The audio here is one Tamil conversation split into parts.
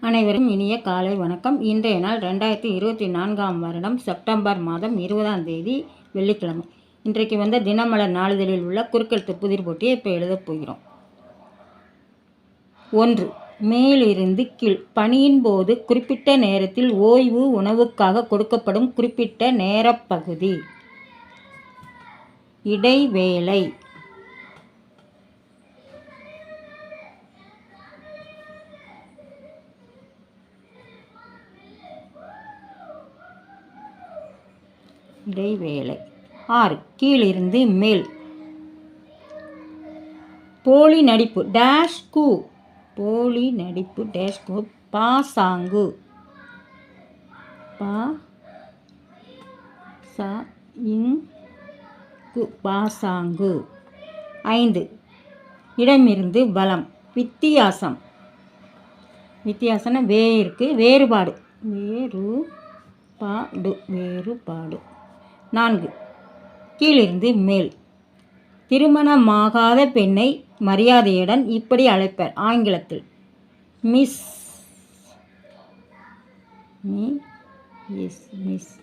அனைவரும் இனிய காலை வணக்கம். இன்றைய நாள் ரெண்டாயிரத்தி இருபத்தி நான்காம் வருடம் செப்டம்பர் மாதம் இருபதாம் தேதி வெள்ளிக்கிழமை. இன்றைக்கு வந்த தினமலர் நாளிதழில் உள்ள குறுக்கெழுத்து புதிர் போட்டியை இப்போ எழுதப் போகிறோம். ஒன்று மேலிருந்து கீழ். பணியின் போது குறிப்பிட்ட நேரத்தில் ஓய்வு உணவுக்காக கொடுக்கப்படும் குறிப்பிட்ட நேரப்பகுதி இடைவேளை. இடைவேளை. ஆறு கீழிருந்து மேல். போலி நடிப்பு டேஷ்கு போலி நடிப்பு டேஷ்கு பாசாங்கு. பா சா இங் கு. பாசாங்கு. ஐந்து இடமிருந்து பலம் வித்தியாசம். வித்தியாசம்னா வே இருக்குது வேறுபாடு. வேறு பாடு வேறுபாடு. நான்கு. கீழிருந்து மேல். திருமணமாகாத பெண்ணை மரியாதையுடன் இப்படி அழைப்பர். ஆங்கிலத்தில். மிஸ். மி. எஸ். மிஸ்.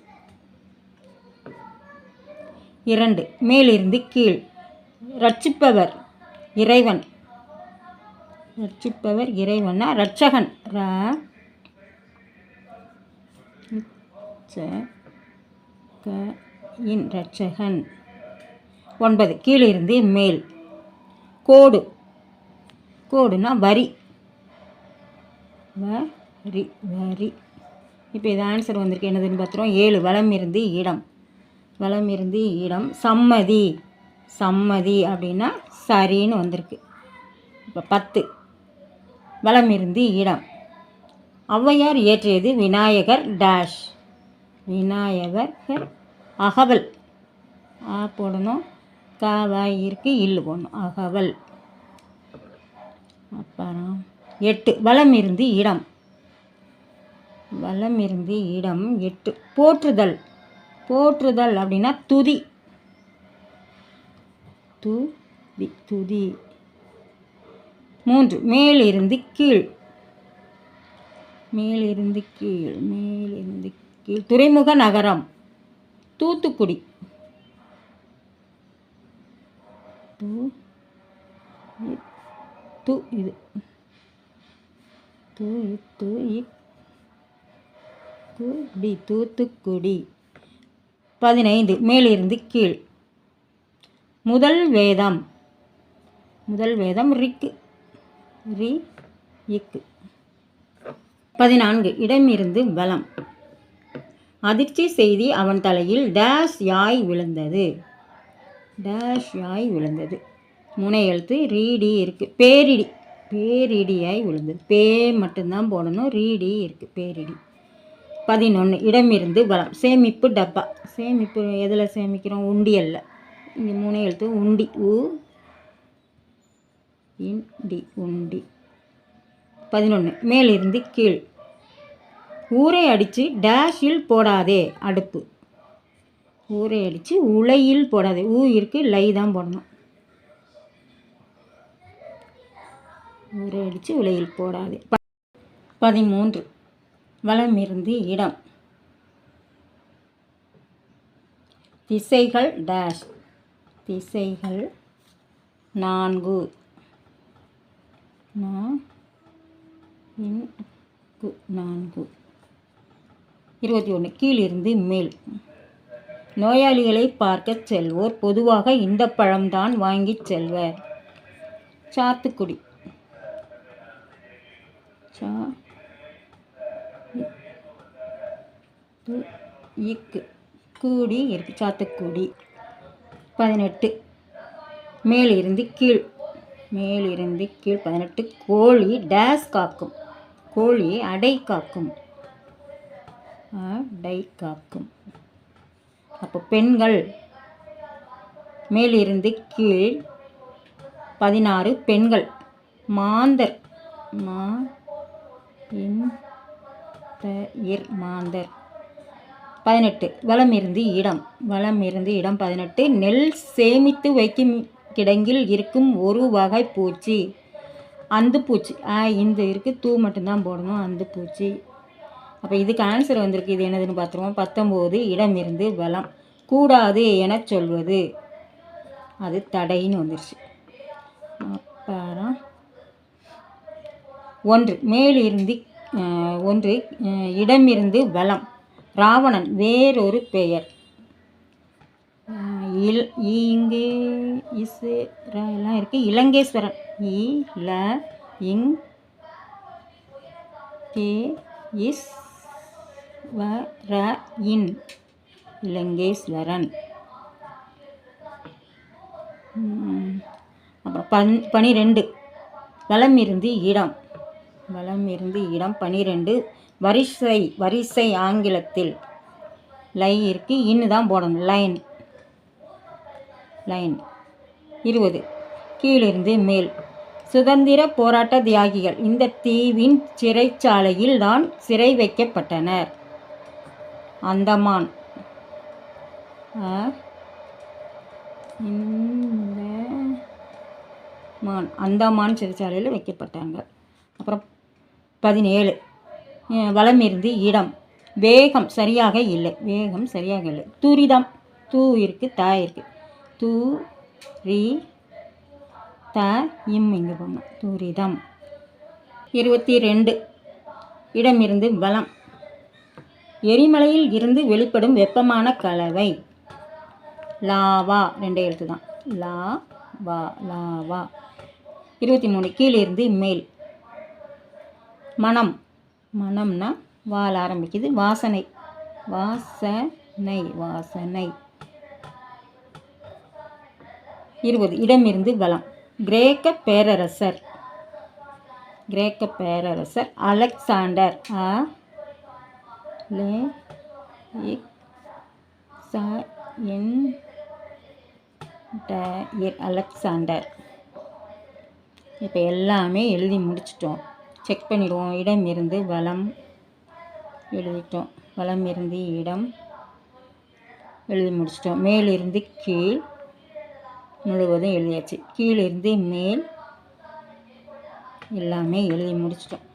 இரண்டு. மேலிருந்து கீழ். ரட்சிப்பவர் இறைவன். ரட்சிப்பவர் இறைவனா? ரட்சகன் ர. ச க. இன் ரட்சகன் ஒன்பது கீழிருந்து மேல். கோடு. கோடுனா வரி. வரி வரி. இப்போ இது ஆன்சர் வந்திருக்கு. என்னதுன்னு பார்த்துருவோம். ஏழு வளம் இருந்து இடம். வளம் இருந்து இடம். சம்மதி. சம்மதி அப்படின்னா சரின்னு வந்திருக்கு. இப்போ பத்து. வளம் இருந்து இடம். ஔவையார் இயற்றியது விநாயகர் டேஷ் விநாயகர் அகவல். ஆ போடணும். காவாய் இருக்கு இல்லு போடணும். அகவல். அப்புறம் எட்டு. வளம் இருந்து இடம். வளம் இருந்து இடம் எட்டு. போற்றுதல். போற்றுதல் அப்படின்னா துதி. துதி துதி. மூன்று. மேலிருந்து கீழ். மேலிருந்து கீழ். மேலிருந்து கீழ். துறைமுக நகரம். தூத்துக்குடி. தூ தூ து இது. து இ- குடி தூத்துக்குடி. பதினைந்து மேலிருந்து கீழ். முதல் வேதம். முதல் வேதம் ரிக்கு ரி இக்கு பதினான்கு இடமிருந்து பலம் அதிர்ச்சி செய்தி அவன் தலையில் டேஷ் யாய் விழுந்தது. டேஷ் யாய் விழுந்தது. முனை எழுத்து ரீடி இருக்குது பேரிடி. பேரிடியாய் விழுந்தது. பே மட்டும்தான் போடணும். ரீடி இருக்குது பேரிடி. பதினொன்று இடமிருந்து பலம் சேமிப்பு டப்பா. சேமிப்பு எதில் சேமிக்கிறோம்? உண்டியல்ல. இங்கே மூணு எழுத்து உண்டி. உ இண்டி உண்டி. பதினொன்று மேலிருந்து கீழ். ஊரை அடித்து டேஷில் போடாதே அடுப்பு. ஊரை அடித்து உலையில் போடாதே. ஊ இருக்கு லை தான் போடணும். ஊரை அடித்து உலையில் போடாதே. ப- பதிமூன்று. இருந்து இடம். திசைகள் டேஷ் திசைகள் நான்கு. நா- நான்கு. இருபத்தி ஒன்று கீழிருந்து மேல். நோயாளிகளை பார்க்கச் செல்வோர் பொதுவாக இந்த பழம்தான் வாங்கிச் செல்வர். சாத்துக்குடி. சா இக்கு. கூடி இருக்கு சாத்துக்குடி. பதினெட்டு மேலிருந்து கீழ். மேலிருந்து கீழ் பதினெட்டு. கோழி டேஸ் காக்கும். கோழி அடை காக்கும். டை காக்கும். அப்போ பெண்கள் மேலிருந்து கீழ் பதினாறு பெண்கள். மாந்தர் மா இன் இர் மாந்தர். பதினெட்டு வளம் இருந்து இடம். வளம் இருந்து இடம் பதினெட்டு. நெல் சேமித்து வைக்கும் கிடங்கில் இருக்கும் ஒரு வகை பூச்சி. அந்து பூச்சி ஆ இந்த இருக்குது தூ மட்டும்தான் போடணும். அந்து பூச்சி அப்போ இதுக்கு ஆன்சர் வந்திருக்கு. இது என்னதுன்னு பார்த்துருவோம். பத்தொம்போது இடம் இருந்து கூடாது என சொல்வது. அது தடைன்னு வந்துருச்சு. அப்புறம் ஒன்று மேலிருந்து ஒன்று இடமிருந்து வலம் ராவணன் வேறொரு பெயர். இல் இங்கே இசு எல்லாம் இருக்குது இலங்கேஸ்வரன். இ ல இங் கே இஸ் வ ர இன் இலங்கேஸ்வரன் அப்புறம் பன் பனிரெண்டு. வலம் இருந்து இடம். வலம் இருந்து இடம் பனிரெண்டு. வரிசை வரிசை ஆங்கிலத்தில். லை இருக்கு இன்னு தான் போடணும். லைன். லைன். இருபது. கீழிருந்து மேல். சுதந்திர போராட்ட தியாகிகள். இந்த தீவின் சிறைச்சாலையில் தான் சிறை வைக்கப்பட்டனர். அந்தமான். இந்த மான் அந்தமான் சிறைச்சாலையில் வைக்கப்பட்டாங்க. அப்புறம் பதினேழு. வளமிருந்து இருந்து இடம். வேகம் சரியாக இல்லை. வேகம் சரியாக இல்லை. துரிதம். தூ இருக்கு தா இருக்குது தூ ரி த இம் இங்கே போகணும் துரிதம். இருபத்தி ரெண்டு. இடம் இருந்து எரிமலையில் இருந்து வெளிப்படும் வெப்பமான கலவை. லாவா ரெண்டே எழுத்து தான் லா வா லாவா. இருபத்தி மூணு கீழிருந்து மேல். மனம். மனம்னா வால் ஆரம்பிக்குது. வாசனை. வாசனை வாசனை. இருபது இடமிருந்து பலம் கிரேக்க பேரரசர். கிரேக்க பேரரசர் அலெக்சாண்டர். அ லே இக் ச என் ட அலெக்சாண்டர் இப்போ எல்லாமே எழுதி முடிச்சிட்டோம். செக் பண்ணிடுவோம். இடம் இருந்து வளம் எழுதிட்டோம். வளம் இருந்து இடம் எழுதி முடிச்சிட்டோம். மேலிருந்து கீழ் முழுவதும் எழுதியாச்சு. கீழிருந்து மேல் எல்லாமே எழுதி முடிச்சிட்டோம்.